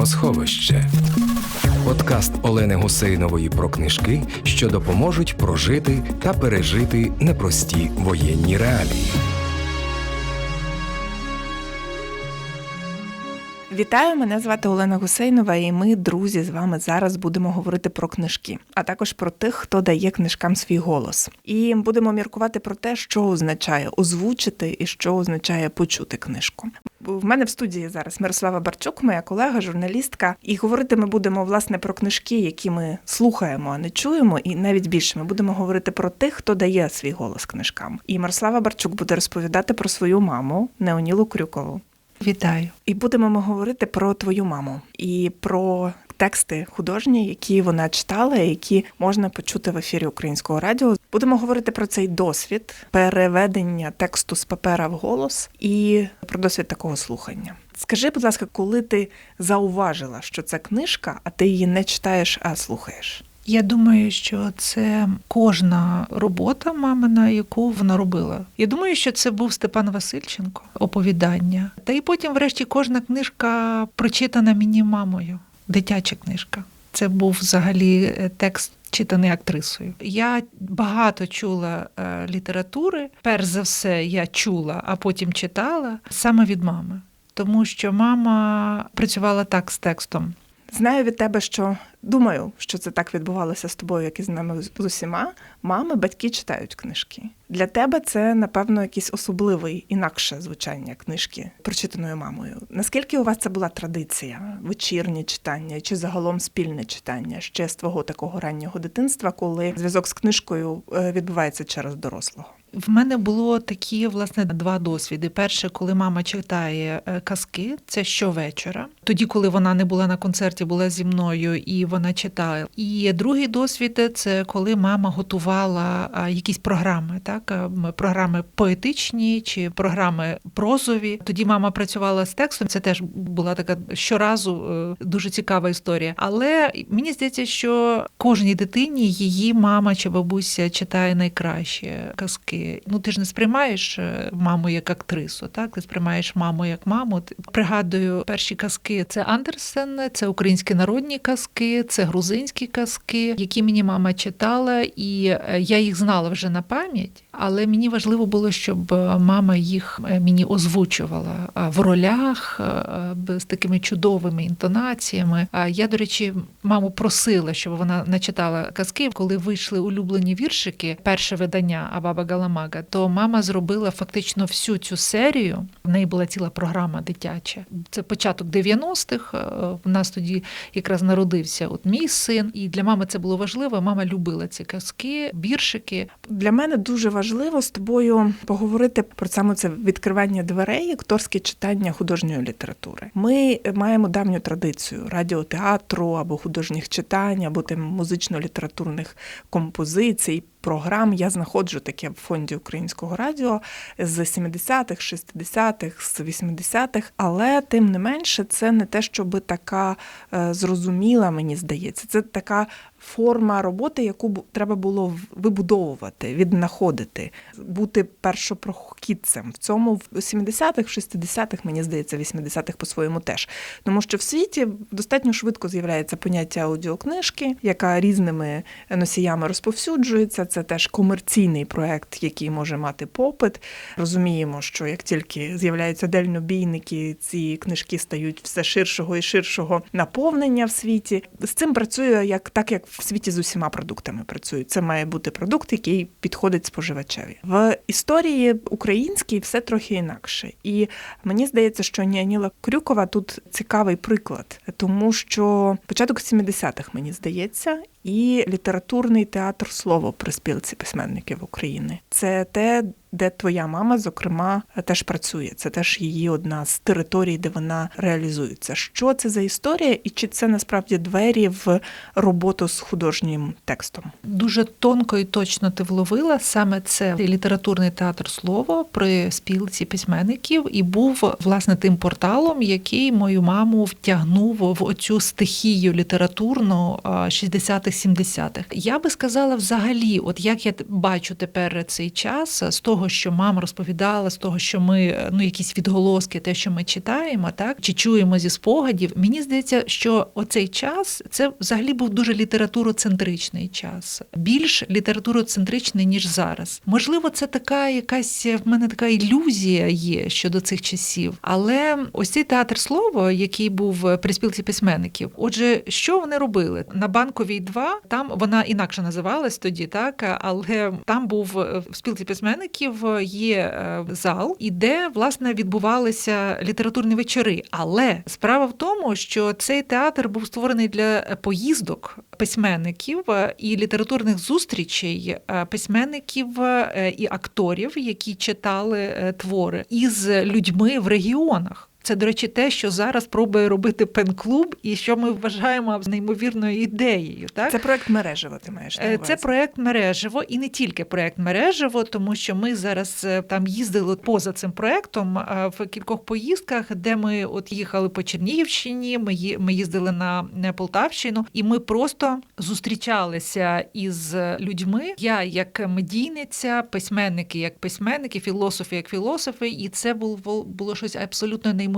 Книгосховище. Подкаст Олени Гусейнової про книжки, що допоможуть прожити та пережити непрості воєнні реалії. Вітаю, мене звати Олена Гусейнова, і ми, друзі, з вами зараз будемо говорити про книжки, а також про тих, хто дає книжкам свій голос. І будемо міркувати про те, що означає озвучити і що означає почути книжку. В мене в студії зараз Мирослава Барчук, моя колега, журналістка, і говорити ми будемо власне про книжки, які ми слухаємо, а не чуємо. І навіть більше ми будемо говорити про тих, хто дає свій голос книжкам. І Мирослава Барчук буде розповідати про свою маму Неонілу Крюкову. Вітаю. І будемо ми говорити про твою маму і про тексти художні, які вона читала, які можна почути в ефірі українського радіо. Будемо говорити про цей досвід переведення тексту з папера в голос і про досвід такого слухання. Скажи, будь ласка, коли ти зауважила, що це книжка, а ти її не читаєш, а слухаєш? Я думаю, що це кожна робота мамина, яку вона робила. Я думаю, що це був Степан Васильченко, оповідання. Та й потім, врешті, кожна книжка прочитана мені мамою, дитяча книжка. Це був взагалі е, текст. Читаний актрисою. Я багато чула е, літератури. Перш за все, я чула, а потім читала саме від мами, тому що мама працювала так з текстом. Знаю від тебе, що думаю, що це так відбувалося з тобою, як і з нами з усіма. Мами, батьки читають книжки. Для тебе це, напевно, якийсь особливий інакше звучання книжки, прочитаної мамою. Наскільки у вас це була традиція, вечірнє читання чи загалом спільне читання ще з твого такого раннього дитинства, коли зв'язок з книжкою е, відбувається через дорослого? В мене було такі власне два досвіди. Перше, коли мама читає е, казки, це щовечора. Тоді, коли вона не була на концерті, була зі мною і вона читає. І другий досвід це коли мама готувала якісь програми, так програми поетичні чи програми прозові. Тоді мама працювала з текстом. Це теж була така щоразу е, дуже цікава історія. Але мені здається, що кожній дитині її мама чи бабуся читає найкраще казки. Ну ти ж не сприймаєш е, маму як актрису, так ти сприймаєш маму як маму. Пригадую перші казки. Це Андерсен, це українські народні казки, це грузинські казки, які мені мама читала, і е, я їх знала вже на пам'ять. Але мені важливо було, щоб е, мама їх мені озвучувала в ролях з такими чудовими інтонаціями. Я, до речі, маму просила, щоб вона начитала казки, коли вийшли улюблені віршики. Перше видання Абаба Галамага, то мама зробила фактично всю цю серію. В неї була ціла програма дитяча. Це початок 90-х. В нас тоді якраз народився от мій син, і для мами це було важливо. Мама любила ці казки, віршики. Для мене дуже важливо з тобою поговорити про саме це відкривання дверей, акторське читання художньої літератури. Ми маємо давню традицію радіотеатру або художніх читань, або тим музично-літературних композицій програм я знаходжу таке в фонді українського радіо з 70-х, 60-х, з 80-х, але тим не менше, це не те, щоб така е, зрозуміла, мені здається. Це така форма роботи, яку треба було вибудовувати, віднаходити, бути першопрохідцем. В цьому в 70-х, 60-х, мені здається, 80-х по-своєму теж. Тому що в світі достатньо швидко з'являється поняття аудіокнижки, яка різними носіями розповсюджується. Це теж комерційний проект, який може мати попит. Розуміємо, що як тільки з'являються дальнобійники, ці книжки стають все ширшого і ширшого наповнення в світі. З цим працює як так, як в світі з усіма продуктами працюють. Це має бути продукт, який підходить споживачеві. В історії українській все трохи інакше. І мені здається, що Ніаніла Крюкова тут цікавий приклад, тому що початок 70-х, мені здається, і літературний театр слово при спілці письменників України. Це те, де твоя мама, зокрема, теж працює. Це теж її одна з територій, де вона реалізується. Що це за історія, і чи це насправді двері в роботу з художнім текстом? Дуже тонко і точно ти вловила саме це літературний театр слово при спілці письменників і був власне тим порталом, який мою маму втягнув в оцю стихію літературну 60-х 60-х, 70-х. Я би сказала, взагалі, от як я бачу тепер цей час, з того, що мама розповідала, з того, що ми ну якісь відголоски, те, що ми читаємо, так чи чуємо зі спогадів. Мені здається, що оцей час це взагалі був дуже літературоцентричний час, більш літературоцентричний ніж зараз. Можливо, це така якась в мене така ілюзія є щодо цих часів. Але ось цей театр слова, який був при спілці письменників. Отже, що вони робили на банковій 2, Там вона інакше називалась тоді, так але там був е, в спілці письменників є е, зал, і де власне відбувалися літературні вечори. Але справа в тому, що цей театр був створений для поїздок письменників е, і літературних зустрічей письменників і акторів, які читали твори із людьми в регіонах. Це, до речі, те, що зараз пробує робити пен-клуб, і що ми вважаємо неймовірною ідеєю. Так Це проект мережево, ти маєш на Е, увазі. Це проект мережево, і не тільки проект мережево, тому що ми зараз е, там їздили поза цим проектом е, в кількох поїздках, де ми от їхали по Чернігівщині. Ми їздили на на Полтавщину, і ми просто зустрічалися із людьми. Я як медійниця, письменники як письменники, філософи як філософи, і це було було щось абсолютно неймовірне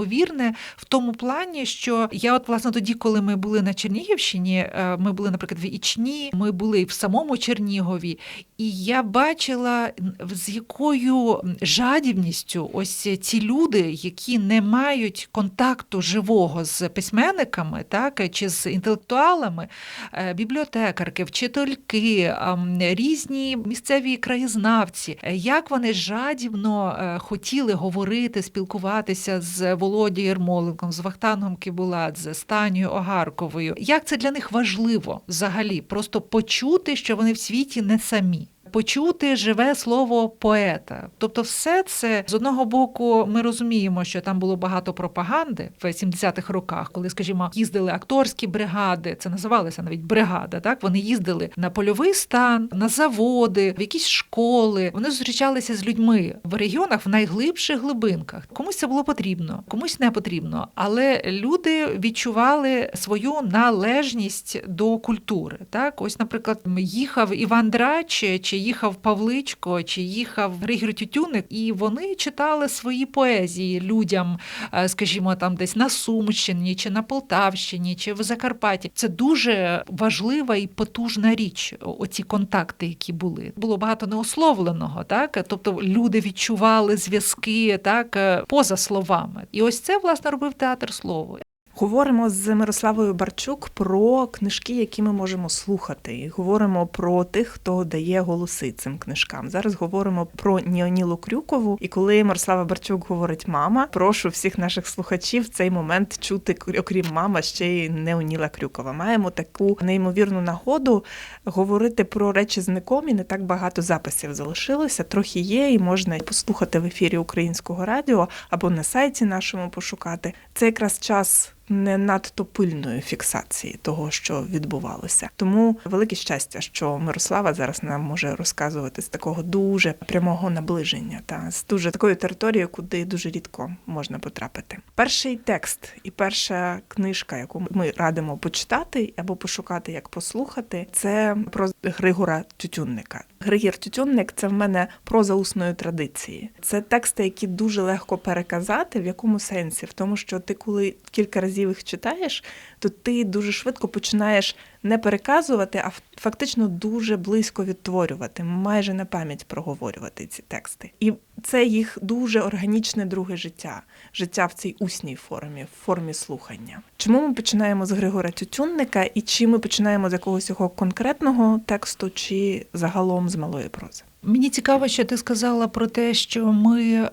в тому плані, що я, от власне, тоді, коли ми були на Чернігівщині, е, ми були, наприклад, в Ічні, ми були в самому Чернігові, і я бачила з якою жадібністю ось ці люди, які не мають контакту живого з письменниками, так чи з інтелектуалами, е, бібліотекарки, вчительки, різні місцеві краєзнавці, е, як вони жадібно хотіли говорити, спілкуватися з Володією Єрмоленком, з Вахтангом Кібуладзе, з Танією Огарковою. Як це для них важливо взагалі? Просто почути, що вони в світі не самі. Почути живе слово поета, тобто, все це з одного боку, ми розуміємо, що там було багато пропаганди в 70-х роках, коли, скажімо, їздили акторські бригади, це називалося навіть бригада. Так вони їздили на польовий стан, на заводи, в якісь школи. Вони зустрічалися з людьми в регіонах в найглибших глибинках. Комусь це було потрібно, комусь не потрібно. Але люди відчували свою належність до культури. Так, ось, наприклад, їхав Іван Драч, чи їхав Павличко, чи їхав Григір Тютюник, і вони читали свої поезії людям, е, скажімо, там десь на Сумщині, чи на Полтавщині, чи в Закарпатті. Це дуже важлива і потужна річ. Оці контакти, які були. Було багато неословленого, так тобто люди відчували зв'язки так е, поза словами. І ось це власне робив театр слово. Говоримо з Мирославою Барчук про книжки, які ми можемо слухати. І говоримо про тих, хто дає голоси цим книжкам. Зараз говоримо про Ніонілу Крюкову. І коли Мирослава Барчук говорить мама, прошу всіх наших слухачів в цей момент чути, окрім мама, ще й Неоніла Крюкова. Маємо таку неймовірну нагоду говорити про речі з не так багато записів залишилося. Трохи є, і можна послухати в ефірі українського радіо або на сайті нашому пошукати. Це якраз час не надто пильної фіксації того, що відбувалося. Тому велике щастя, що Мирослава зараз нам може розказувати з такого дуже прямого наближення та з дуже такої території, куди дуже рідко можна потрапити. Перший текст і перша книжка, яку ми радимо почитати або пошукати, як послухати, це про Григора Тютюнника. Григір Тютюнник це в мене проза усної традиції. Це тексти, які дуже легко переказати. В якому сенсі? В тому, що ти, коли кілька разів їх читаєш, то ти дуже швидко починаєш не переказувати, а фактично дуже близько відтворювати, майже на пам'ять проговорювати ці тексти. І це їх дуже органічне друге життя, життя в цій усній формі, в формі слухання. Чому ми починаємо з Григора Тютюнника, і чи ми починаємо з якогось його конкретного тексту, чи загалом з малої прози? Мені цікаво, що ти сказала про те, що ми е,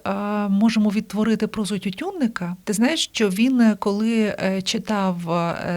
можемо відтворити прозу тютюнника. Ти знаєш, що він, е, коли е, читав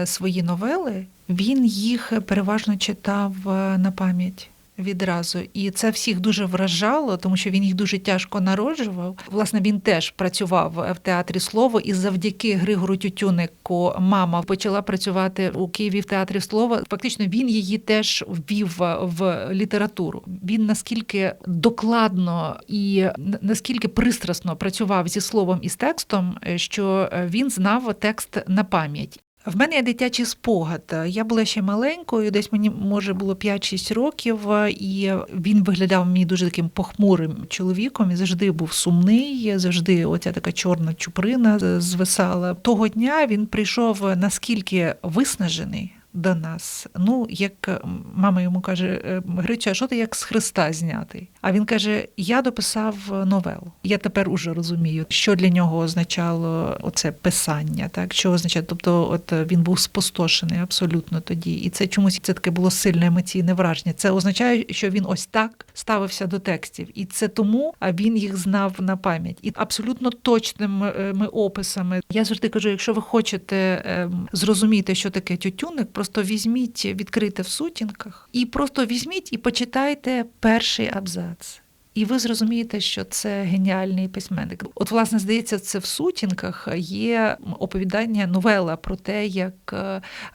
свої новели, він їх переважно читав на пам'ять. Відразу, і це всіх дуже вражало, тому що він їх дуже тяжко народжував. Власне, він теж працював в театрі слово, і завдяки Григору Тютюнику мама почала працювати у Києві в театрі слова. Фактично, він її теж ввів в літературу. Він наскільки докладно і наскільки пристрасно працював зі словом і з текстом, що він знав текст на пам'ять. В мене є дитячий спогад. Я була ще маленькою, десь мені може було 5-6 років, і він виглядав мені дуже таким похмурим чоловіком і завжди був сумний, завжди оця така чорна чуприна звисала. Того дня він прийшов наскільки виснажений. До нас, ну як мама йому каже, Грицю, а що ти як з Христа знятий? А він каже: Я дописав новелу. Я тепер уже розумію, що для нього означало оце писання, так що означає, тобто, от він був спустошений абсолютно тоді, і це чомусь це таке було сильне емоційне враження. Це означає, що він ось так ставився до текстів, і це тому, а він їх знав на пам'ять і абсолютно точними описами. Я завжди кажу: якщо ви хочете зрозуміти, що таке тютюник, просто візьміть, відкрите в сутінках, і просто візьміть і почитайте перший абзац. І ви зрозумієте, що це геніальний письменник. От, власне, здається, це в сутінках є оповідання, новела про те, як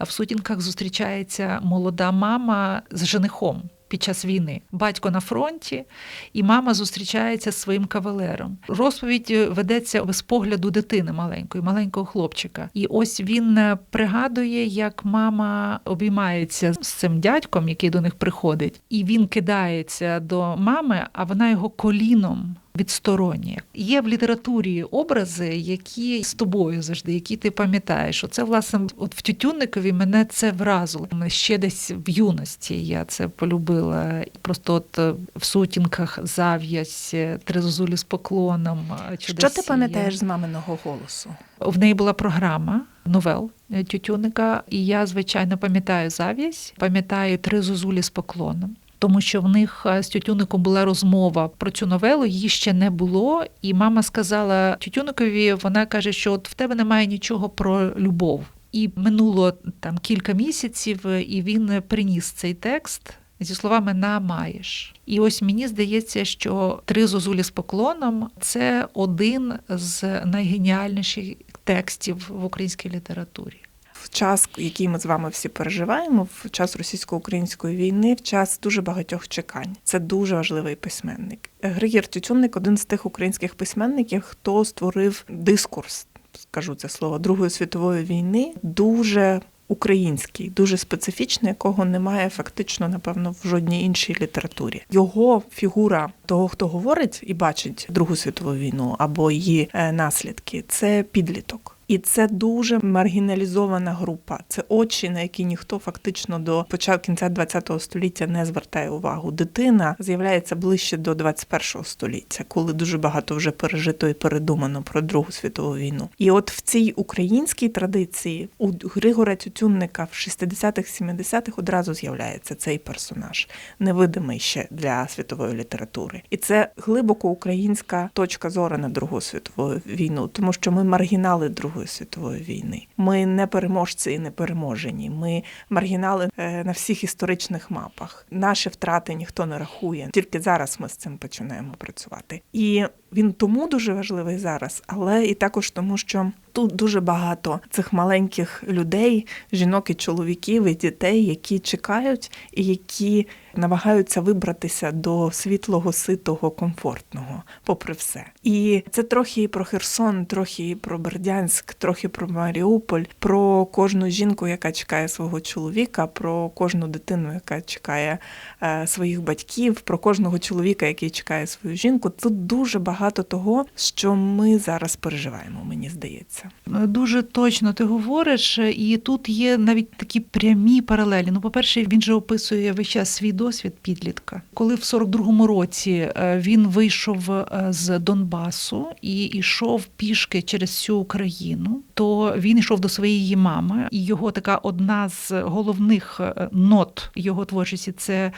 в сутінках зустрічається молода мама з женихом. Під час війни батько на фронті, і мама зустрічається з своїм кавалером. Розповідь ведеться з погляду дитини маленької, маленького хлопчика. І ось він пригадує, як мама обіймається з цим дядьком, який до них приходить, і він кидається до мами, а вона його коліном. Відсторонні є в літературі образи, які з тобою завжди, які ти пам'ятаєш. Оце власне от в Тютюнникові мене це вразило. Ще десь в юності я це полюбила. Просто от в сутінках зав'язь, три зозулі з поклоном. Чудесія. Що ти пам'ятаєш з маминого голосу? В неї була програма новел Тютюнника, і я звичайно пам'ятаю зав'язь, пам'ятаю три зозулі з поклоном тому що в них з Тютюником була розмова про цю новелу, її ще не було. І мама сказала Тютюникові, вона каже, що от в тебе немає нічого про любов. І минуло там кілька місяців, і він приніс цей текст. Зі словами на маєш. І ось мені здається, що три зозулі з поклоном це один з найгеніальніших текстів в українській літературі в час, який ми з вами всі переживаємо, в час російсько-української війни, в час дуже багатьох чекань. Це дуже важливий письменник. Григір Тютюнник один з тих українських письменників, хто створив дискурс, скажу це слово Другої світової війни, дуже Український, дуже специфічний, якого немає фактично, напевно, в жодній іншій літературі. Його фігура того, хто говорить і бачить Другу світову війну або її е, наслідки, це підліток. І це дуже маргіналізована група. Це очі, на які ніхто фактично до початку кінця ХХ століття не звертає увагу. Дитина з'являється ближче до 21 століття, коли дуже багато вже пережито і передумано про Другу світову війну. І от в цій українській традиції у Григора Тютюнника в 60-х, 70-х одразу з'являється цей персонаж, невидимий ще для світової літератури. І це глибоко українська точка зору на Другу світову війну, тому що ми маргінали Другої Другої світової війни. Ми не переможці і не переможені. Ми маргінали е, на всіх історичних мапах. Наші втрати ніхто не рахує. Тільки зараз ми з цим починаємо працювати. І він тому дуже важливий зараз, але і також тому, що тут дуже багато цих маленьких людей, жінок і чоловіків і дітей, які чекають і які намагаються вибратися до світлого, ситого, комфортного, попри все. І це трохи і про Херсон, трохи і про Бердянськ, трохи про Маріуполь, про кожну жінку, яка чекає свого чоловіка, про кожну дитину, яка чекає е, своїх батьків, про кожного чоловіка, який чекає свою жінку. Тут дуже багато того, що ми зараз переживаємо, мені здається. Дуже точно ти говориш, і тут є навіть такі прямі паралелі. Ну, по-перше, він же описує весь час свій досвід підлітка. Коли в 42-му році е, він вийшов е, з Донбасу і йшов пішки через всю Україну, то він йшов до своєї мами, і його така одна з головних е, нот його творчості це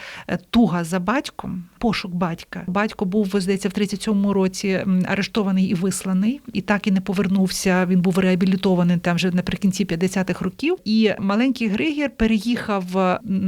туга за батьком, пошук батька. Батько був здається, в 37-му році арештований і висланий, і так і не повернувся. Він був реабілітований там вже наприкінці 50-х років. І маленький Григір переїхав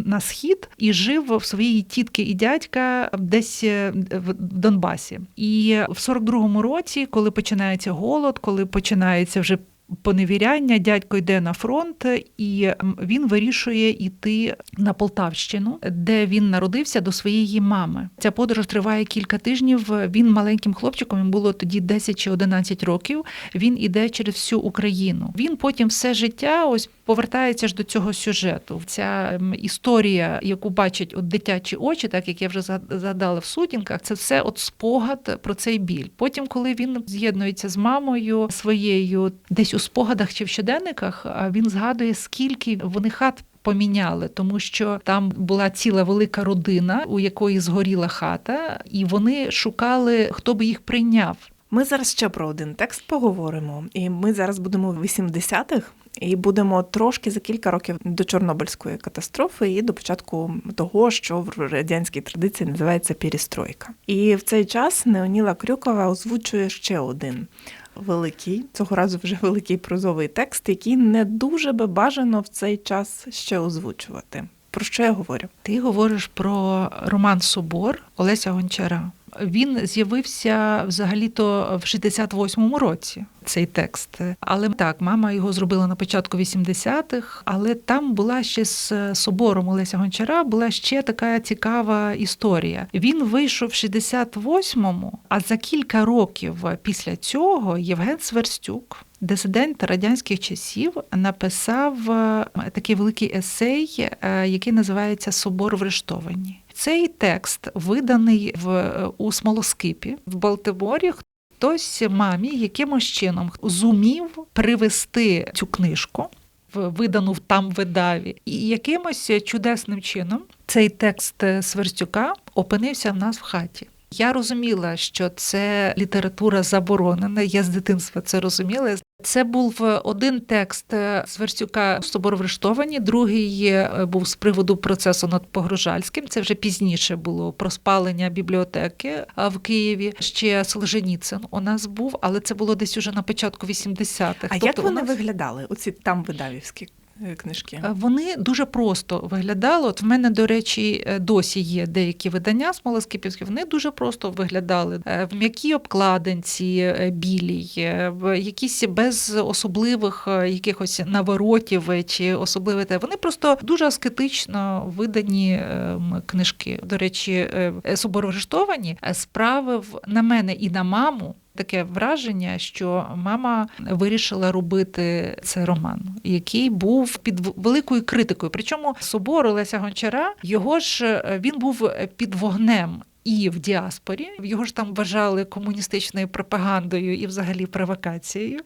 на схід і жив в своїй тітки і дядька десь е, в Донбасі. І в 42-му році, коли починається голод, коли починається вже поневіряння. Дядько йде на фронт, і він вирішує йти на Полтавщину, де він народився до своєї мами. Ця подорож триває кілька тижнів. Він маленьким хлопчиком йому було тоді 10 чи 11 років. Він іде через всю Україну. Він потім все життя ось повертається ж до цього сюжету. Ця історія, яку бачать от дитячі очі, так як я вже згад- згадала в сутінках, це все от спогад про цей біль. Потім, коли він з'єднується з мамою своєю, десь у спогадах чи в щоденниках, він згадує, скільки вони хат. Поміняли, тому що там була ціла велика родина, у якої згоріла хата, і вони шукали, хто би їх прийняв. Ми зараз ще про один текст поговоримо, і ми зараз будемо в 80-х. І будемо трошки за кілька років до Чорнобильської катастрофи і до початку того, що в радянській традиції називається перестройка. І в цей час Неоніла Крюкова озвучує ще один великий, цього разу вже великий прозовий текст, який не дуже би бажано в цей час ще озвучувати. Про що я говорю? Ти говориш про роман Собор Олеся Гончара. Він з'явився взагалі-то в 68-му році. Цей текст, але так, мама його зробила на початку 80-х, але там була ще з собором Олеся Гончара була ще така цікава історія. Він вийшов в 68-му, а за кілька років після цього Євген Сверстюк. Дисидент радянських часів написав е, такий великий есей, е, який називається Собор врештовані. Цей текст виданий в е, у Смолоскипі в Балтиморі. Хтось мамі якимось чином зумів привести цю книжку, в- видану в там видаві, і якимось чудесним чином цей текст Сверстюка опинився в нас в хаті. Я розуміла, що це література заборонена. Я з дитинства це розуміла. Це був один текст Сверстюка «Собор врештовані», другий е, був з приводу процесу над Погружальським. Це вже пізніше було про спалення бібліотеки в Києві. Ще Солженіцин у нас був, але це було десь уже на початку 80-х. А Тобто як вони нас- виглядали? Оці там видавівські е, книжки? Е, Вони дуже просто виглядали. От в мене, до речі, е, досі є деякі видання смолоскипівські. Вони дуже просто виглядали Е, в м'якій обкладинці е, білій, е, в якісь без особливих е, якихось наворотів е, чи особливих. те. Вони просто дуже аскетично видані е, книжки. До речі, е, собор арештовані е, справив на мене і на маму. Таке враження, що мама вирішила робити цей роман, який був під великою критикою. Причому собор Олеся Гончара його ж е, він був під вогнем. І в діаспорі його ж там вважали комуністичною пропагандою і взагалі провокацією.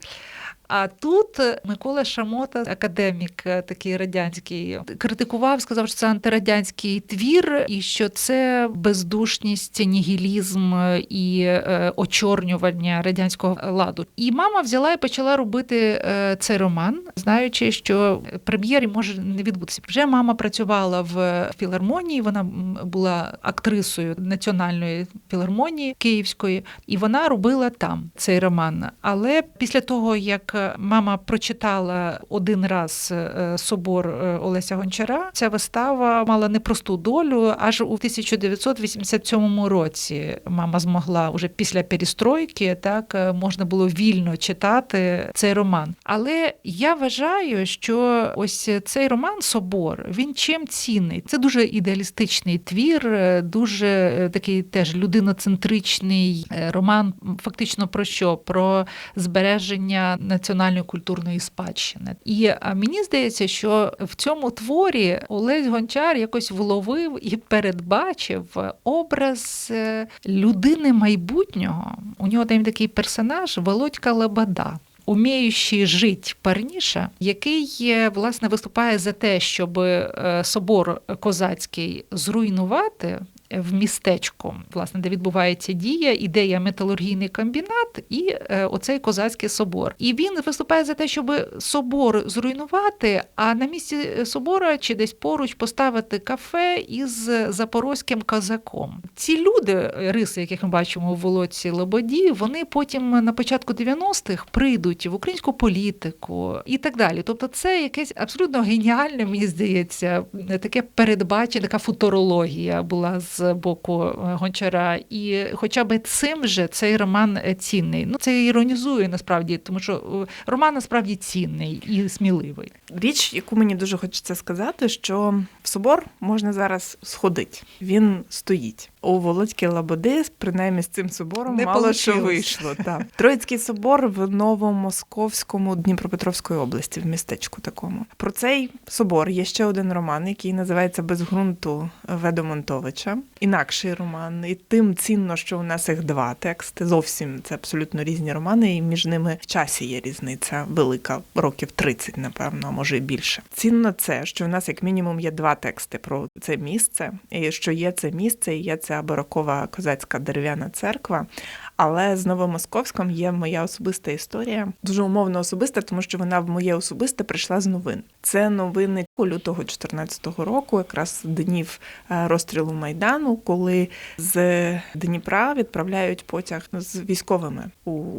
А тут Микола Шамота, академік е, такий радянський, критикував, сказав, що це антирадянський твір, і що це бездушність, нігілізм і е, очорнювання радянського ладу. І мама взяла і почала робити е, цей роман, знаючи, що прем'єрі може не відбутися. Вже мама працювала в філармонії, вона була актрисою національної філармонії Київської, і вона робила там цей роман. Але після того, як мама прочитала один раз е, собор е, Олеся Гончара, ця вистава мала непросту долю. Аж у 1987 році мама змогла уже після перестройки, так е, можна було вільно читати цей роман. Але я вважаю, що ось цей роман Собор він чим цінний. Це дуже ідеалістичний твір, е, дуже е, такий теж людиноцентричний е, роман. Фактично про що? Про збереження національної культурної спадщини. І мені здається, що в цьому творі Олесь Гончар якось вловив і передбачив образ е, людини майбутнього. У нього там такий персонаж Володька Лебада. Уміючий жить парніша, який е, власне виступає за те, щоб е, собор козацький зруйнувати в містечку, власне, де відбувається дія, ідея металургійний комбінат і е, оцей козацький собор. І він виступає за те, щоб собор зруйнувати, а на місці собора чи десь поруч поставити кафе із запорозьким козаком. Ці люди, риси, яких ми бачимо у Володці Лободі, вони потім на початку 90-х прийдуть в українську політику і так далі. Тобто, це якесь абсолютно геніальне, мені здається, таке передбачення, така футурологія була з з боку е, гончара, і хоча б цим же цей роман е, цінний. Ну це іронізує насправді, тому що е, роман насправді цінний і сміливий. Річ, яку мені дуже хочеться сказати, що в собор можна зараз сходити. Він стоїть. У Володьки Лабоди, принаймні з цим собором, Не мало що вийшло. Так. Троїцький собор в Новомосковському Дніпропетровської області, в містечку такому. Про цей собор є ще один роман, який називається Без ґрунту Ведомонтовича. Інакший роман. І тим цінно, що у нас їх два тексти. Зовсім це абсолютно різні романи, і між ними в часі є різниця велика, років 30, напевно, а може і більше. Цінно це, що у нас як мінімум є два тексти про це місце, і що є це місце, і є ця барокова козацька дерев'яна церква. Але з Новомосковськом є моя особиста історія, дуже умовно особиста, тому що вона в моє особисте прийшла з новин. Це новини лютого 2014 року, якраз днів е, розстрілу майдану, коли з Дніпра відправляють потяг з військовими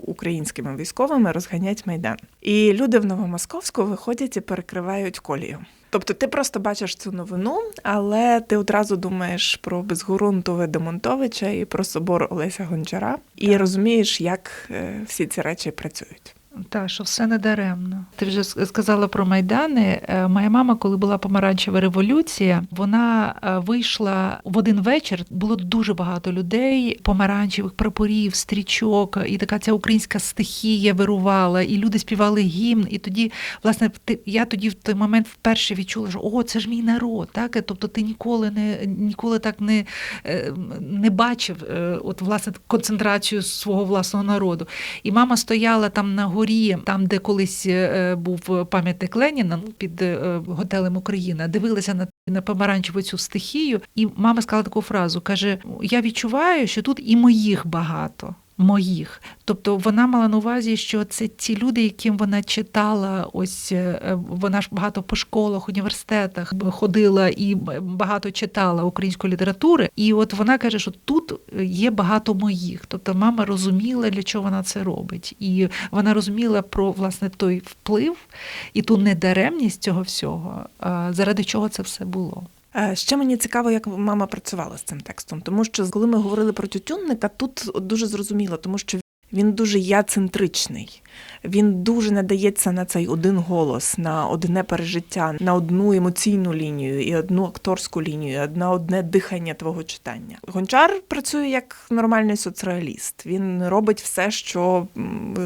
українськими військовими розганять майдан. І люди в Новомосковську виходять і перекривають колію. Тобто ти просто бачиш цю новину, але ти одразу думаєш про безґрунтове Демонтовича і про собор Олеся Гончара, і розумієш, як е, всі ці речі працюють. Так, що все не даремно. Ти вже сказала про майдани. Е, Моя мама, коли була помаранчева революція, вона е, вийшла в один вечір. Було дуже багато людей, помаранчевих прапорів, стрічок, і така ця українська стихія вирувала, і люди співали гімн. І тоді, власне, я тоді в той момент вперше відчула, що о, це ж мій народ. Так, тобто ти ніколи не ніколи так не, е, не бачив, от власне концентрацію свого власного народу. І мама стояла там на горі, там, де колись е, був пам'ятник Леніна, ну, під е, готелем Україна, дивилася на, на помаранчеву цю стихію, і мама сказала таку фразу: каже: Я відчуваю, що тут і моїх багато. Моїх, тобто вона мала на увазі, що це ті люди, яким вона читала. Ось е, вона ж багато по школах, університетах ходила і багато читала української літератури. І от вона каже, що тут є багато моїх. Тобто мама розуміла, для чого вона це робить, і вона розуміла про власне той вплив і ту недаремність цього всього, заради чого це все було. Е, Ще мені цікаво, як мама працювала з цим текстом, тому що коли ми говорили про тютюнника, тут дуже зрозуміло, тому що він дуже я-центричний. Він дуже надається на цей один голос, на одне пережиття, на одну емоційну лінію і одну акторську лінію, на одне дихання твого читання. Гончар працює як нормальний соцреаліст. Він робить все, що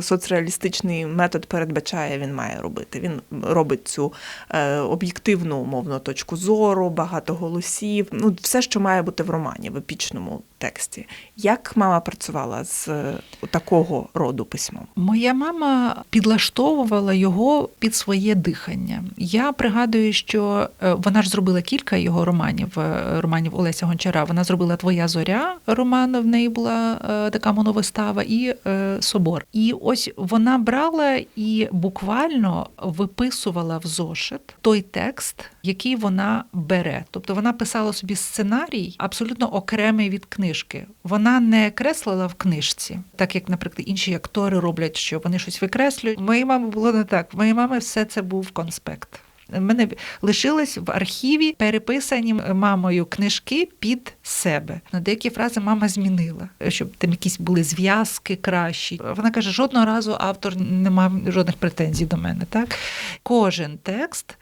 соцреалістичний метод передбачає, він має робити. Він робить цю е, об'єктивну умовно точку зору, багато голосів. Ну, все, що має бути в романі, в епічному тексті. Як мама працювала з е, такого роду письмом? Моя мама підлаштовувала його під своє дихання. Я пригадую, що е, вона ж зробила кілька його романів, е, романів Олеся Гончара. Вона зробила Твоя зоря роман, в неї була е, така моновистава, і Собор. І ось вона брала і буквально виписувала в зошит той текст, який вона бере. Тобто вона писала собі сценарій абсолютно окремий від книжки. Вона не креслила в книжці, так як, наприклад, інші актори роблять, що вони щось викреслюють. У моєї мами було не так. В моєї мами все це був конспект. У мене лишились в архіві переписані мамою книжки під себе. На деякі фрази мама змінила, щоб там якісь були зв'язки кращі. Вона каже, жодного разу автор не мав жодних претензій до мене. Так кожен текст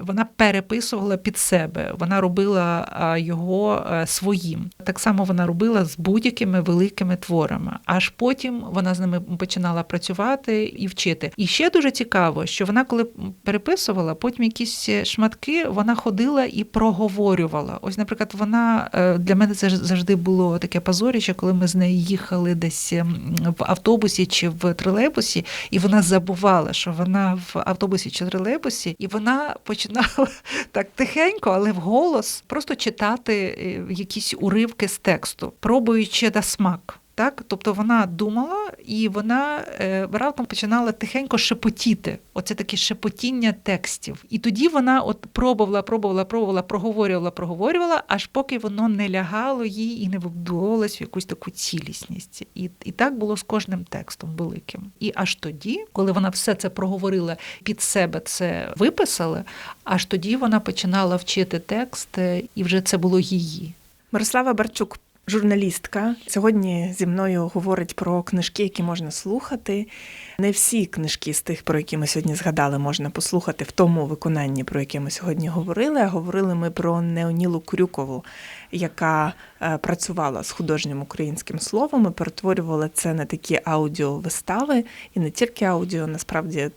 вона переписувала під себе, вона робила його своїм. Так само вона робила з будь-якими великими творами. Аж потім вона з ними починала працювати і вчити. І ще дуже цікаво, що вона, коли переписувала, потім якісь шматки вона ходила і проговорювала. Ось, наприклад, вона е, для мене це завжди було таке позоріще, коли ми з нею їхали десь ем, в автобусі чи в тролейбусі, і вона забувала, що вона в автобусі чи тролейбусі, і вона починала так тихенько, але вголос просто читати е, якісь уривки з тексту, пробуючи на смак. Так, тобто вона думала і вона е, раптом починала тихенько шепотіти. Оце таке шепотіння текстів. І тоді вона от пробувала, пробувала, пробувала, проговорювала, проговорювала, аж поки воно не лягало їй і не вибудовувалось в якусь таку цілісність. І, і так було з кожним текстом великим. І аж тоді, коли вона все це проговорила під себе, це виписала, аж тоді вона починала вчити текст, е, і вже це було її. Мирослава Барчук, журналістка. Сьогодні зі мною говорить про книжки, які можна слухати. Не всі книжки з тих, про які ми сьогодні згадали, можна послухати в тому виконанні, про яке ми сьогодні говорили. А говорили ми про Неонілу Крюкову, яка е, працювала з художнім українським словом і перетворювала це на такі аудіовистави, і не тільки аудіо, насправді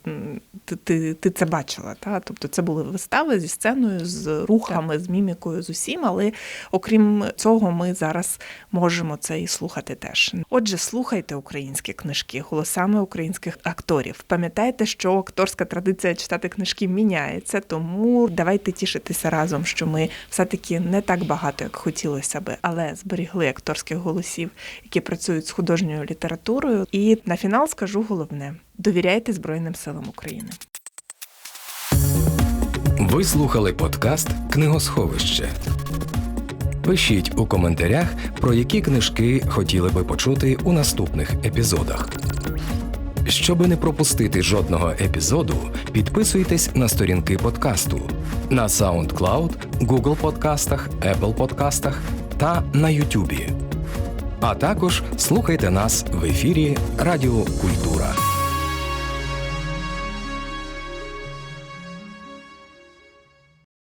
ти, ти, ти це бачила. Та? Тобто це були вистави зі сценою, з рухами, з мімікою, з усім. Але окрім цього, ми зараз можемо це і слухати теж. Отже, слухайте українські книжки голосами українських акторів. Пам'ятайте, що акторська традиція читати книжки міняється, тому давайте тішитися разом, що ми все-таки не так багато, як хотілося би, але зберігли акторських голосів, які працюють з художньою літературою. І на фінал скажу головне: довіряйте Збройним силам України. Ви слухали подкаст Книгосховище. Пишіть у коментарях, про які книжки хотіли би почути у наступних епізодах. Щоби не пропустити жодного епізоду, підписуйтесь на сторінки подкасту на SoundCloud, Google подкастах, Apple подкастах та на YouTube. А також слухайте нас в ефірі Радіо Культура.